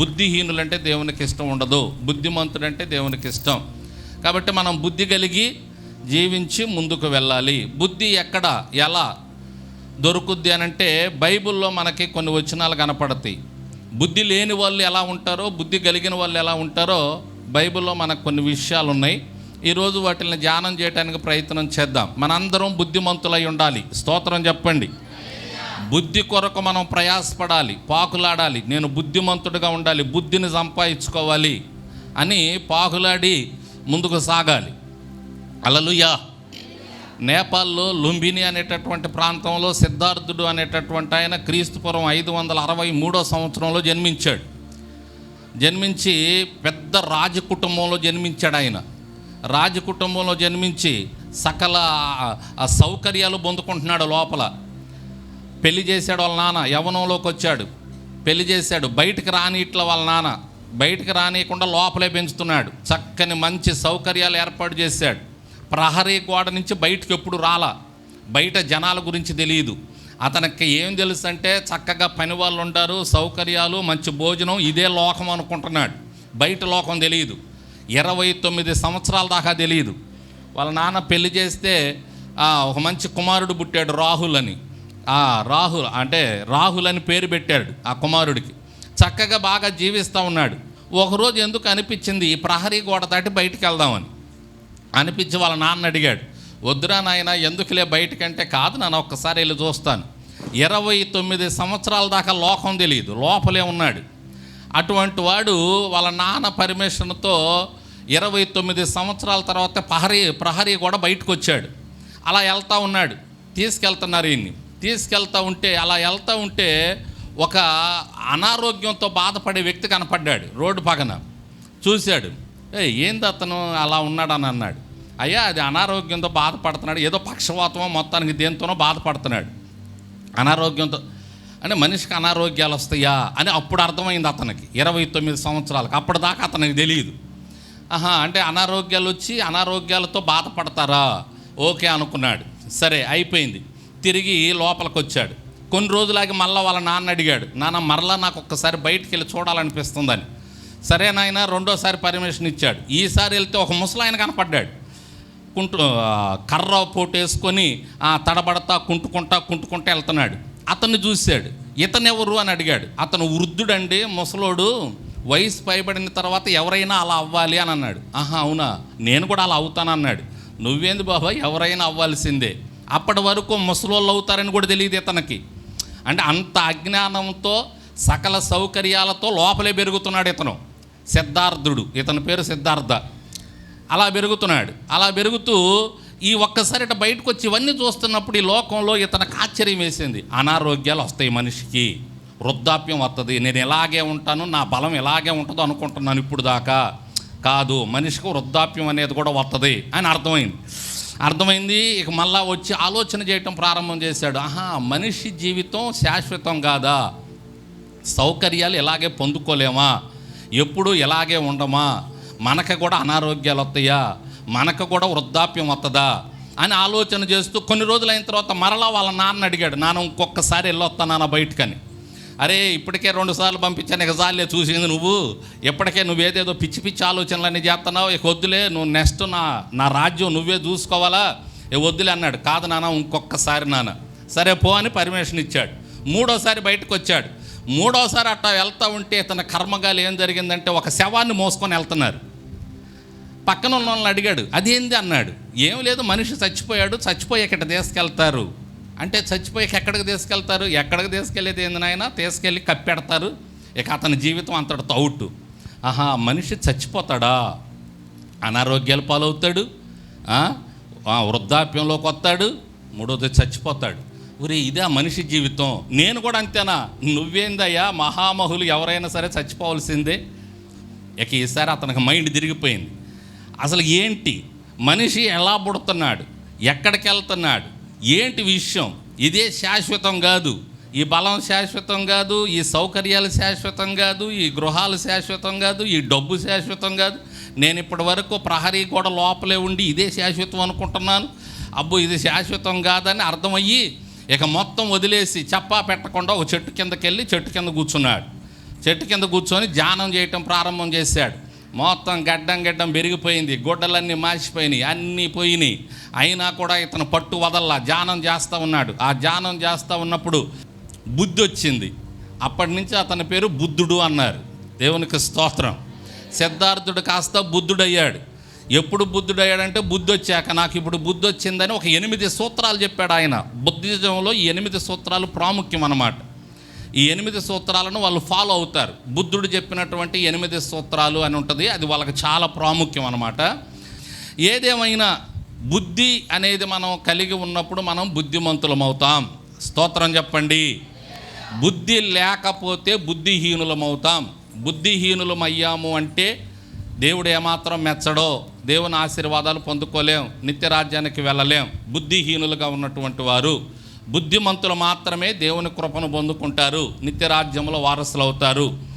బుద్ధిహీనులంటే దేవునికి ఇష్టం ఉండదు. బుద్ధిమంతుడంటే దేవునికి ఇష్టం. కాబట్టి మనం బుద్ధి కలిగి జీవించి ముందుకు వెళ్ళాలి. బుద్ధి ఎక్కడ? ఎలా? దొరుకుద్ది అని అంటే బైబిల్లో మనకి కొన్ని వచనాలు కనపడతాయి. బుద్ధి లేని వాళ్ళు ఎలా ఉంటారో బుద్ధి కలిగిన వాళ్ళు ఎలా ఉంటారో బైబిల్లో మనకు కొన్ని విషయాలు ఉన్నాయి. ఈరోజు వాటిని ధ్యానం చేయడానికి ప్రయత్నం చేద్దాం. మనందరం బుద్ధిమంతులై ఉండాలి. స్తోత్రం చెప్పండి. బుద్ధి కొరకు మనం ప్రయాసపడాలి పాకులాడాలి నేను బుద్ధిమంతుడిగా ఉండాలి బుద్ధిని సంపాదించుకోవాలి అని పాకులాడి ముందుకు సాగాలి. అలలుయా. నేపాల్లో లుంబిని అనేటటువంటి ప్రాంతంలో సిద్ధార్థుడు అనేటటువంటి ఆయన క్రీస్తుపురం ఐదు వందల అరవై మూడో సంవత్సరంలో జన్మించాడు. జన్మించి పెద్ద రాజ కుటుంబంలో జన్మించాడు ఆయన. రాజ కుటుంబంలో జన్మించి సకల సౌకర్యాలు పొందుకుంటున్నాడు లోపల. పెళ్ళి చేశాడు వాళ్ళ నాన్న యవనంలోకి వచ్చాడు. పెళ్ళి చేశాడు. బయటకు రాని వాళ్ళ నాన్న బయటికి రానియకుండా లోపలే పెంచుతున్నాడు. చక్కని మంచి సౌకర్యాలు ఏర్పాటు చేశాడు. ప్రహరీ గోడ నుంచి బయటకు ఎప్పుడు రాలా? బయట జనాల గురించి తెలియదు. అతనికి ఏం తెలుసు అంటే చక్కగా పని వాళ్ళు ఉంటారు సౌకర్యాలు మంచి భోజనం ఇదే లోకం అనుకుంటున్నాడు. బయట లోకం తెలియదు. ఇరవై తొమ్మిది సంవత్సరాల దాకా తెలియదు. వాళ్ళ నాన్న పెళ్ళి చేస్తే ఒక మంచి కుమారుడు పుట్టాడు రాహుల్ అని. రాహుల్ అంటే రాహుల్ అని పేరు పెట్టాడు ఆ కుమారుడికి. చక్కగా బాగా జీవిస్తూ ఉన్నాడు. ఒకరోజు ఎందుకు అనిపించింది? ఈ ప్రహరీ గోడ దాటి బయటికి వెళ్దామని. అనిపించి వాళ్ళ నాన్న అడిగాడు. వద్దురా నాయన ఎందుకులే బయటకంటే కాదు నన్ను ఒక్కసారి వెళ్ళి చూస్తాను. ఇరవై తొమ్మిది సంవత్సరాల దాకా లోకం తెలియదు లోపలే ఉన్నాడు. అటువంటి వాడు వాళ్ళ నాన్న పర్మిషన్తో ఇరవై తొమ్మిది సంవత్సరాల తర్వాత ప్రహరీ ప్రహరీ కూడా బయటకు వచ్చాడు అలా వెళ్తూ ఉన్నాడు. తీసుకెళ్తున్నారు ఈయన్ని. తీసుకెళ్తూ ఉంటే అలా వెళ్తూ ఉంటే ఒక అనారోగ్యంతో బాధపడే వ్యక్తి కనపడ్డాడు రోడ్డు పక్కన. చూశాడు. ఏ ఏంది అతను? అలా ఉన్నాడని అన్నాడు. అయ్యా అది అనారోగ్యంతో బాధపడుతున్నాడు. ఏదో పక్షవాతమో మొత్తానికి దేంతోనో బాధపడుతున్నాడు. అనారోగ్యంతో అంటే మనిషికి అనారోగ్యాలు వస్తాయా? అని అప్పుడు అర్థమైంది అతనికి. ఇరవై తొమ్మిది సంవత్సరాలకు. అప్పటిదాకా అతనికి తెలియదు. ఆహా అంటే అనారోగ్యాలు వచ్చి అనారోగ్యాలతో బాధపడతారా? ఓకే అనుకున్నాడు. సరే అయిపోయింది. తిరిగి లోపలికి వచ్చాడు కొన్ని రోజులాగి మళ్ళీ వాళ్ళ నాన్న అడిగాడు నాన్న మరలా నాకు ఒక్కసారి బయటికి వెళ్ళి చూడాలనిపిస్తుందని. సరే నాయన రెండోసారి పర్మిషన్ ఇచ్చాడు. ఈసారి వెళ్తే ఒక ముసలాయన కనపడ్డాడు. కుంటు కర్ర పోటు వేసుకొని తడబడతా కుంటుకుంటా కుంటుకుంటా వెళ్తున్నాడు. అతన్ని చూశాడు. ఇతను ఎవరు అని అడిగాడు. అతను వృద్ధుడండి ముసలోడు. వయసు పైబడిన తర్వాత ఎవరైనా అలా అవ్వాలి అని అన్నాడు. ఆహా అవునా? నేను కూడా అలా అవుతాను అన్నాడు నువ్వేంది బాబా? ఎవరైనా అవ్వాల్సిందే. అప్పటి వరకు ముసలోళ్ళు అవుతారని కూడా తెలియదు ఇతనికి. అంటే అంత అజ్ఞానంతో సకల సౌకర్యాలతో లోపలే పెరుగుతున్నాడు ఇతను. సిద్ధార్థుడు. ఇతని పేరు సిద్ధార్థ. అలా పెరుగుతున్నాడు. అలా పెరుగుతూ ఈ ఒక్కసారి ఇట బయటకు వచ్చి ఇవన్నీ చూస్తున్నప్పుడు ఈ లోకంలో ఇతనికి ఆశ్చర్యం వేసింది. అనారోగ్యాలు వస్తాయి మనిషికి. వృద్ధాప్యం వస్తుంది నేను ఇలాగే ఉంటాను నా బలం ఇలాగే ఉంటుందో అనుకుంటున్నాను ఇప్పుడు దాకా. కాదు మనిషికి వృద్ధాప్యం అనేది కూడా వస్తుంది అని అర్థమైంది. అర్థమైంది? ఇక మళ్ళా వచ్చి ఆలోచన చేయటం ప్రారంభం చేశాడు. ఆహా మనిషి జీవితం శాశ్వతం కాదా? సౌకర్యాలు ఇలాగే పొందుకోలేమా? ఎప్పుడు ఇలాగే ఉండమా? మనకు కూడా అనారోగ్యాలు వస్తాయా? మనకు కూడా వృద్ధాప్యం వస్తుందా అని ఆలోచన చేస్తూ కొన్ని రోజులు అయిన తర్వాత మరలా వాళ్ళ నాన్న అడిగాడు. నాన్న ఇంకొకసారి వెళ్ళొస్తానా బయటకని. అరే ఇప్పటికే రెండు సార్లు పంపించాను ఇక సార్లే చూసింది నువ్వు. ఇప్పటికే నువ్వేదేదో పిచ్చి పిచ్చి ఆలోచనలన్నీ చేస్తున్నావు. ఇక వద్దులే నువ్వు నెక్స్ట్ నా నా రాజ్యం నువ్వే చూసుకోవాలా? ఇక వద్దులే అన్నాడు. కాదు నాన్న ఇంకొకసారి నాన్న. సరే పో అని పర్మిషన్ ఇచ్చాడు. మూడోసారి బయటకు వచ్చాడు. మూడోసారి అట్టా వెళ్తా ఉంటే తన కర్మగాలు ఏం జరిగిందంటే ఒక శవాన్ని మోసుకొని వెళ్తున్నారు. పక్కన ఉన్న వాళ్ళని అడిగాడు. అదేంది అన్నాడు. ఏం లేదు మనిషి చచ్చిపోయాడు. చచ్చిపోయి ఇక్కడ తీసుకెళ్తారు. అంటే చచ్చిపోయాక ఎక్కడికి తీసుకెళ్తారు? ఎక్కడికి తీసుకెళ్ళేది ఏంది నాయన? తీసుకెళ్ళి కప్పెడతారు. ఇక అతని జీవితం అంతటితో అవుట్ ఆహా మనిషి చచ్చిపోతాడా? అనారోగ్యాలు పాలవుతాడు. వృద్ధాప్యంలోకి వస్తాడు మూడోది చచ్చిపోతాడు. ఒరే ఇదే మనిషి జీవితం. నేను కూడా అంతేనా? నువ్వేందయ్యా? మహామహులు ఎవరైనా సరే చచ్చిపోవాల్సిందే. ఇక ఈసారి అతనికి మైండ్ తిరిగిపోయింది. అసలు ఏంటి? మనిషి ఎలా పుడుతున్నాడు? ఎక్కడికి వెళ్తున్నాడు? ఏంటి విషయం? ఇదే శాశ్వతం కాదు. ఈ బలం శాశ్వతం కాదు ఈ సౌకర్యాలు శాశ్వతం కాదు ఈ గృహాలు శాశ్వతం కాదు ఈ డబ్బు శాశ్వతం కాదు. నేను ఇప్పటి వరకు ప్రహరీ గోడ లోపలే ఉండి ఇదే శాశ్వతం అనుకుంటున్నాను. అబ్బో ఇది శాశ్వతం కాదని అర్థమయ్యి ఇక మొత్తం వదిలేసి చప్పా పెట్టకుండా ఒక చెట్టు కిందకెళ్ళి చెట్టు కింద కూర్చున్నాడు. చెట్టు కింద కూర్చొని ధ్యానం చేయటం ప్రారంభం చేశాడు. మొత్తం గడ్డం గడ్డం పెరిగిపోయింది గుడ్డలన్నీ మార్చిపోయినాయి అన్నీ పోయినాయి. అయినా కూడా ఇతను పట్టు వదల్లా ధ్యానం చేస్తూ ఉన్నాడు. ఆ ధ్యానం చేస్తూ ఉన్నప్పుడు బుద్ధి వచ్చింది. అప్పటి నుంచి అతని పేరు బుద్ధుడు అన్నారు. దేవునికి స్తోత్రం. సిద్ధార్థుడు కాస్త బుద్ధుడయ్యాడు. ఎప్పుడు బుద్ధుడయ్యాడంటే బుద్ధి వచ్చాక నాకు ఇప్పుడు బుద్ధి వచ్చిందని ఒక ఎనిమిది సూత్రాలు చెప్పాడు ఆయన. బుద్ధిజంలో ఎనిమిది సూత్రాలు ప్రాముఖ్యం అన్నమాట. ఈ ఎనిమిది సూత్రాలను వాళ్ళు ఫాలో అవుతారు. బుద్ధుడు చెప్పినటువంటి ఎనిమిది సూత్రాలు అని ఉంటుంది. అది వాళ్ళకి చాలా ప్రాముఖ్యం అన్నమాట. ఏదేమైనా బుద్ధి అనేది మనం కలిగి ఉన్నప్పుడు మనం బుద్ధిమంతులం అవుతాం. స్తోత్రం చెప్పండి. బుద్ధి లేకపోతే బుద్ధిహీనులం అవుతాం బుద్ధిహీనులం అయ్యాము అంటే దేవుడు ఏమాత్రం మెచ్చడో దేవుని ఆశీర్వాదాలు పొందుకోలేం. నిత్యరాజ్యానికి వెళ్ళలేం. బుద్ధిహీనులుగా ఉన్నటువంటి వారు. బుద్ధిమంతులు మాత్రమే దేవుని కృపను పొందుకుంటారు. నిత్యరాజ్యంలో వారసులు అవుతారు